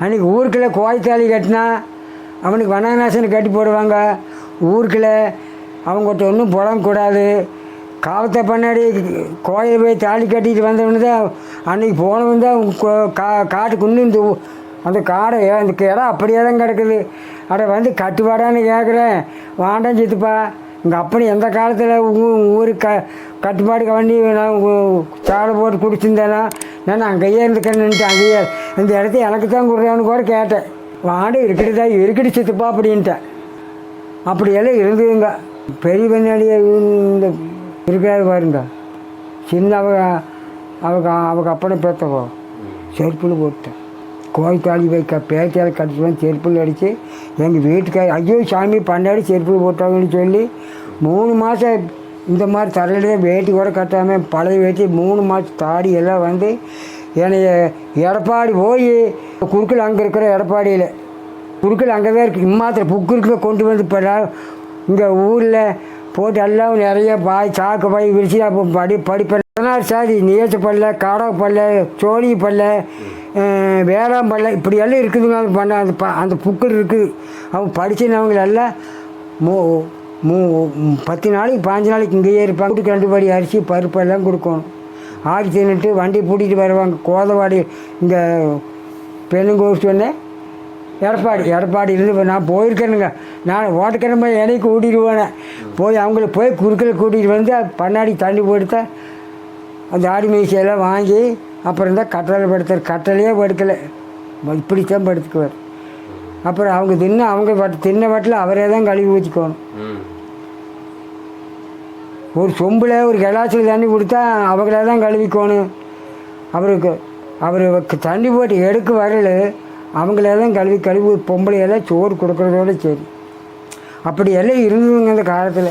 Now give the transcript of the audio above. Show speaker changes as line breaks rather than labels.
அன்றைக்கி ஊருக்குள்ளே கோயத்தாலி கட்டினா அவனுக்கு வனநாசனை கட்டி போடுவாங்க. ஊருக்குள்ளே அவங்ககிட்ட ஒன்றும் புலங்கக்கூடாது காவத்தை பண்ணாடி கோயில் போய் தாலி கட்டிட்டு வந்தவனு தான் அன்றைக்கி போனவன் தான் கோ- கா காட்டுக்கு இன்னும் இந்த அந்த காடை அந்த இடம் அப்படியே தான் கிடக்குது. அட வந்து கட்டுப்பாடான்னு கேட்குறேன். வாண்டாம் சித்துப்பா. எங்கள் அப்படி எந்த காலத்தில் ஊருக்கு க கட்டுப்பாடு வண்டி நான் சாலை போட்டு குடிச்சிருந்தேனா? நான் அங்கேயே இருந்துக்கிறேன்ட்டு அங்கேயே இந்த இடத்த எனக்கு தான் கொடுறான்னு கூட கேட்டேன். வாண்டு இருக்கட்டுதா இருக்கட்டு சித்துப்பா அப்படின்ட்டேன் அப்படியெல்லாம் இருந்ததுங்க. பெரிய பின்னாடி இந்த இருக்காது பாருங்க. சின்ன அவங்க அவங்க அவங்க அப்பனை பேத்தவோ செருப்பில் போட்டேன். கோயில் தாலி வைக்க பேச்சால் கட்டிட்டு செருப்பில் அடித்து எங்கள் வீட்டுக்கார ஐயோ சாமி பன்னாடி செருப்பில் போட்டாங்கன்னு சொல்லி மூணு மாதம் இந்த மாதிரி தரையில தான் வேட்டி கூட கட்டாமல் பழைய வேட்டி மூணு மாதம் தாடி எல்லாம் வந்து என்னைய எடப்பாடி போய் குறுக்கில் அங்கே இருக்கிற எடப்பாடியில் குறுக்கில் அங்கே தான் இருக்குது இம்மாத்திரம் புக்குருக்கு கொண்டு வந்து இப்போ இங்கே ஊரில் போட்டு எல்லாம் நிறைய பாய் சாக்கு பாய் விரிச்சு அப்போ படி படிப்பேன் பதினாறு சாதி நியேச பல்ல காடக வேளாம்பள்ளம் இப்படியெல்லாம் இருக்குதுங்க. அந்த பண்ண அந்த ப அந்த புக்கில் இருக்குது. அவங்க படிச்சினவங்களெல்லாம் மூ மூ பத்து நாளைக்கு பாஞ்சு நாளைக்கு இங்கேயே இருப்பாங்க. வீட்டுக்கு ரெண்டு படி அரிசி பருப்பெல்லாம் கொடுக்கணும். ஆடி தின்னுட்டு வண்டி பூட்டிகிட்டு வருவாங்க. கோதவாடி இந்த பெண்ணுங்கூர் சொன்னேன் எடப்பாடி எடப்பாடி இருந்து நான் போயிருக்கேனுங்க. நான் ஓட்டுக்கிழமை என்னைக்கு கூட்டிடுவேனே போய் அவங்கள போய் குறுக்கில் கூட்டிகிட்டு வந்து பண்ணாடி தண்ணி போட்டு அந்த ஆடி மீசையெல்லாம் வாங்கி அப்புறம் தான் கட்டளை படுத்தார் கட்டளையே படுக்கலை. இப்படித்தான் படுத்துக்குவார். அப்புறம் அவங்க தின்னு அவங்க வட்டு தின்ன வட்டில் அவரே தான் கழுவி ஊற்றிக்கணும் ஒரு சொம்பில் ஒரு கிளாஸில் தண்ணி கொடுத்தா அவங்களே தான் கழுவிக்கணும். அவருக்கு அவர் தண்ணி போட்டு எடுக்க வரல. அவங்களே தான் கழுவி கழுவி பொம்பளையெல்லாம் சோறு கொடுக்குறதோட சரி. அப்படி எல்லாம் இருந்ததுங்க அந்த காலத்தில்.